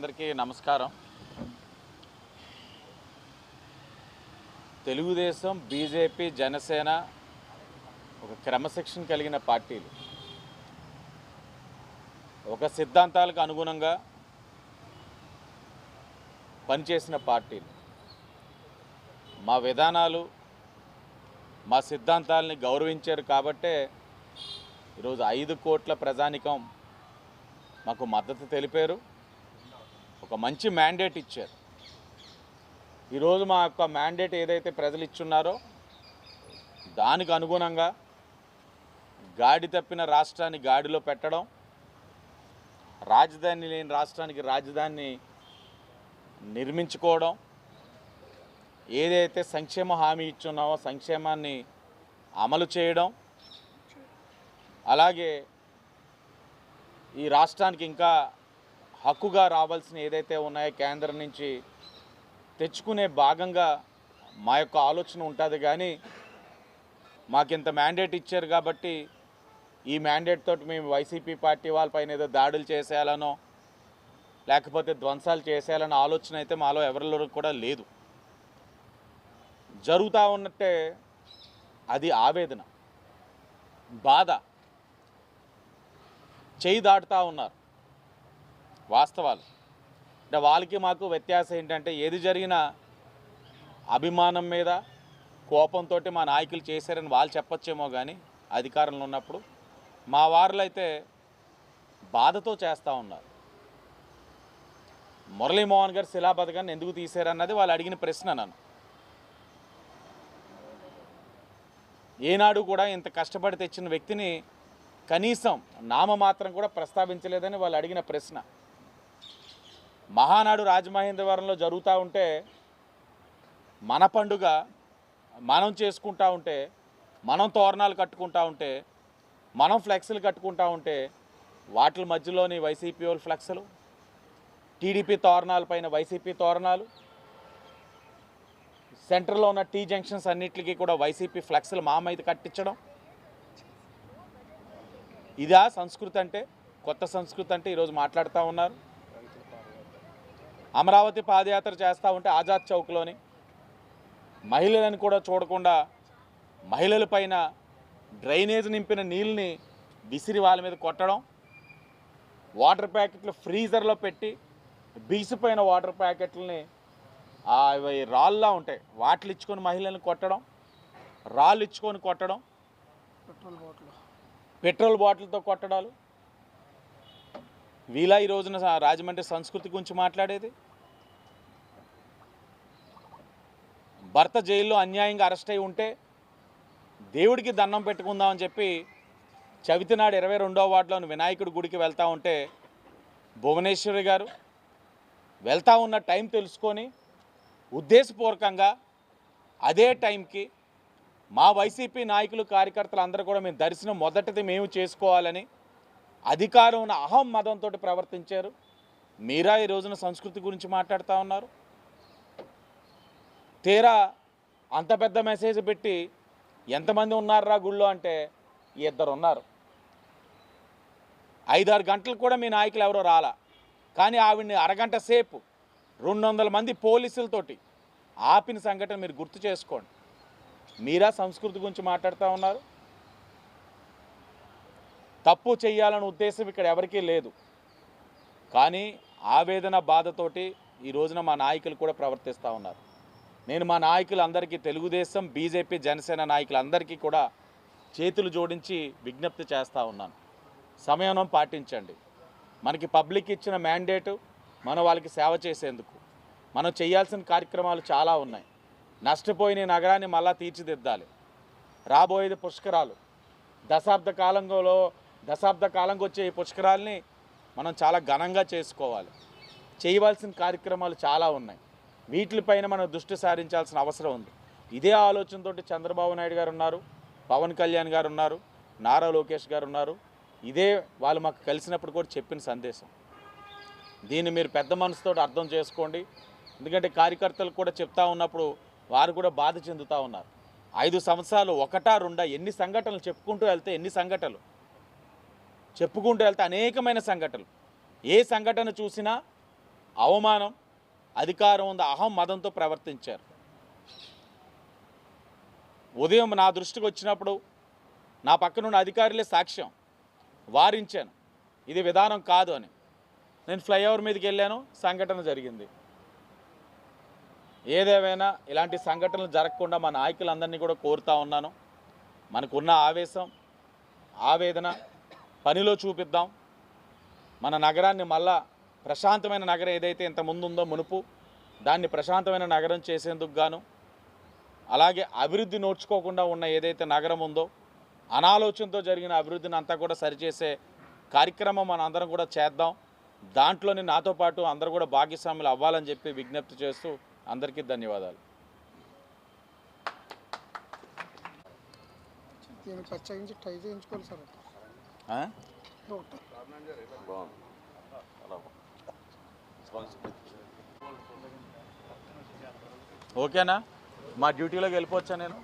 మిత్రులందరికీ నమస్కారం. తెలుగుదేశం బీజేపీ జనసేన ఒక క్రమశిక్షణ కలిగిన పార్టీలు. ఒక సిద్ధాంతాలకు అనుగుణంగా పనిచేసిన పార్టీలు. మా విధానాలు మా సిద్ధాంతాలని గౌరవించారు కాబట్టే ఈరోజు ఐదు కోట్ల ప్రజానికం మాకు మద్దతు తెలిపారు. ఒక మంచి మ్యాండేట్ ఇచ్చారు. ఈరోజు మా యొక్క మ్యాండేట్ ఏదైతే ప్రజలు ఇచ్చున్నారో దానికి అనుగుణంగా గాడి తప్పిన రాష్ట్రాన్ని గాడిలో పెట్టడం రాజధాని లేని రాష్ట్రానికి రాజధానిని నిర్మించుకోవడం ఏదైతే సంక్షేమ హామీ ఇచ్చున్నామో సంక్షేమాన్ని అమలు చేయడం అలాగే ఈ రాష్ట్రానికి ఇంకా హక్కుగా రావాల్సిన ఏదైతే ఉన్నాయో కేంద్రం నుంచి తెచ్చుకునే భాగంగా మా యొక్క ఆలోచన ఉంటుంది కానీ మాకింత మ్యాండేట్ ఇచ్చారు కాబట్టి ఈ మ్యాండేట్ తోటి మేము వైసీపీ పార్టీ వాళ్ళపైన ఏదో దాడులు చేసేయాలనో లేకపోతే ధ్వంసాలు చేసేయాలన్న ఆలోచన అయితే మాలో ఎవరిలో కూడా లేదు. జరుగుతూ ఉన్నట్టే అది ఆవేదన బాధ. చేయి దాటుతూ ఉన్నారు. వాస్తవాలు. అంటే వాళ్ళకి మాకు వ్యత్యాసం ఏంటంటే ఏది జరిగినా అభిమానం మీద కోపంతో మా నాయకులు చేశారని వాళ్ళు చెప్పచ్చేమో కానీ అధికారంలో ఉన్నప్పుడు మా వారులు అయితే బాధతో చేస్తూ ఉన్నారు. మురళీమోహన్ గారు శిలా పథకాన్ని ఎందుకు తీశారన్నది వాళ్ళు అడిగిన ప్రశ్న నన్ను. ఏనాడు కూడా ఇంత కష్టపడి తెచ్చిన వ్యక్తిని కనీసం నామమాత్రం కూడా ప్రస్తావించలేదని వాళ్ళు అడిగిన ప్రశ్న. మహానాడు రాజమహేంద్రవరంలో జరుగుతూ ఉంటే మన పండుగ మనం చేసుకుంటా ఉంటే మనం తోరణాలు కట్టుకుంటా ఉంటే మనం ఫ్లెక్స్లు కట్టుకుంటా ఉంటే వాటి మధ్యలోని వైసీపీ వాళ్ళు ఫ్లెక్స్లు టీడీపీ తోరణాల పైన వైసీపీ తోరణాలు సెంటర్లో ఉన్న టీ జంక్షన్స్ అన్నిటికీ కూడా వైసీపీ ఫ్లెక్స్లు మా మీద కట్టించడం. ఇదా సంస్కృతి అంటే కొత్త సంస్కృతి అంటే ఈరోజు మాట్లాడుతూ ఉన్నారు. అమరావతి పాదయాత్ర చేస్తూ ఉంటే ఆజాద్ చౌక్లోని మహిళలను కూడా చూడకుండా మహిళల పైన డ్రైనేజ్ నింపిన నీళ్ళని విసిరి వాళ్ళ మీద కొట్టడం వాటర్ ప్యాకెట్లు ఫ్రీజర్లో పెట్టి బీసిపోయిన వాటర్ ప్యాకెట్లని ఇవి రాళ్ళలా ఉంటాయి వాటిలు ఇచ్చుకొని మహిళలను కొట్టడం రాళ్ళు ఇచ్చుకొని కొట్టడం పెట్రోల్ బాటిల్. పెట్రోల్ బాటిల్తో కొట్టడాలు వీలా ఈ రోజున రాజమండ్రి సంస్కృతి గురించి మాట్లాడేది? భర్త జైల్లో అన్యాయంగా అరెస్ట్ అయి ఉంటే దేవుడికి దండం పెట్టుకుందామని చెప్పి చవితి నాడు ఇరవై రెండో వార్డులోని వినాయకుడి గుడికి వెళ్తూ ఉంటే భువనేశ్వరి గారు వెళ్తూ ఉన్న టైం తెలుసుకొని ఉద్దేశపూర్వకంగా అదే టైంకి మా వైసీపీ నాయకులు కార్యకర్తలు అందరూ కూడా మేము దర్శనం మొదటిది మేము చేసుకోవాలని అధికారం ఉన్న అహం మదంతో ప్రవర్తించారు. మీరా ఈ రోజున సంస్కృతి గురించి మాట్లాడుతూ ఉన్నారు. తీరా అంత పెద్ద మెసేజ్ పెట్టి ఎంతమంది ఉన్నారా గుళ్ళో అంటే ఇద్దరు ఉన్నారు ఐదారు గంటలు కూడా మీ నాయకులు ఎవరో రాలా. కానీ ఆవిడ్ని అరగంట సేపు రెండు వందల మంది పోలీసులతోటి ఆపిన సంఘటన మీరు గుర్తు చేసుకోండి. మీరా సంస్కృతి గురించి మాట్లాడుతూ ఉన్నారు. తప్పు చేయాలనే ఉద్దేశం ఇక్కడ ఎవరికీ లేదు. కానీ ఆవేదన బాధతోటి ఈ రోజున మా నాయకులు కూడా ప్రవర్తిస్తూ ఉన్నారు. నేను మా నాయకులందరికీ తెలుగుదేశం బీజేపీ జనసేన నాయకులందరికీ కూడా చేతులు జోడించి విజ్ఞప్తి చేస్తూ ఉన్నాను. సమయం పాటించండి. మనకి పబ్లిక్ ఇచ్చిన మ్యాండేటు మనం వాళ్ళకి సేవ చేసేందుకు. మనం చేయాల్సిన కార్యక్రమాలు చాలా ఉన్నాయి. నష్టపోయిన నగరాన్ని మళ్ళా తీర్చిదిద్దాలి. రాబోయేది పుష్కరాలు. దశాబ్ద కాలంలో దశాబ్ద కాలంకి వచ్చే ఈ పుష్కరాల్ని మనం చాలా ఘనంగా చేసుకోవాలి. చేయవలసిన కార్యక్రమాలు చాలా ఉన్నాయి. వీటిపైన మనం దృష్టి సారించాల్సిన అవసరం ఉంది. ఇదే ఆలోచనతో చంద్రబాబు నాయుడు గారు ఉన్నారు పవన్ కళ్యాణ్ గారు ఉన్నారు నారా లోకేష్ గారు ఉన్నారు. ఇదే వాళ్ళు మాకు కలిసినప్పుడు కూడా చెప్పిన సందేశం. దీన్ని మీరు పెద్ద మనసుతో అర్థం చేసుకోండి. ఎందుకంటే కార్యకర్తలు కూడా చెప్తా ఉన్నప్పుడు వారు కూడా బాధ చెందుతూ ఉన్నారు. ఐదు సంవత్సరాలు ఒకటా రెండా ఎన్ని సంఘటనలు చెప్పుకుంటూ వెళ్తే ఎన్ని సంఘటనలు? చెప్పుకుంటూ వెళ్తే అనేకమైన సంఘటనలు. ఏ సంఘటన చూసినా అవమానం అధికారం ఉంది అహం మదంతో ప్రవర్తించారు. ఉదయం నా దృష్టికి వచ్చినప్పుడు నా పక్కనున్న అధికారులే సాక్ష్యం వారించాను. ఇది విధానం కాదు అని. నేను ఫ్లైఓవర్ మీదకి వెళ్ళాను సంఘటన జరిగింది. ఏదేమైనా ఇలాంటి సంఘటనలు జరగకుండా మా నాయకులందరినీ కూడా కోరుతా ఉన్నాను. మనకున్న ఆవేశం ఆవేదన పనిలో చూపిద్దాం. మన నగరాన్ని మళ్ళా ప్రశాంతమైన నగరం ఏదైతే ఇంత ముందు ఉందో మునుపు దాన్ని ప్రశాంతమైన నగరం చేసేందుకు గాను అలాగే అభివృద్ధి నోడ్చుకోకుండా ఉన్న ఏదైతే నగరం ఉందో అనాలోచనతో జరిగిన అభివృద్ధిని అంతా కూడా సరిచేసే కార్యక్రమం మన అందరం కూడా చేద్దాం. దాంట్లోనే నాతో పాటు అందరూ కూడా భాగ్యస్వాములు అవ్వాలని చెప్పి విజ్ఞప్తి చేస్తూ అందరికీ ధన్యవాదాలు. ప్రత్యేకించి ట్రై చేయించుకోవాలి సార్. ఓకేనా? మా డ్యూటీలోకి వెళ్ళిపోవచ్చా నేను?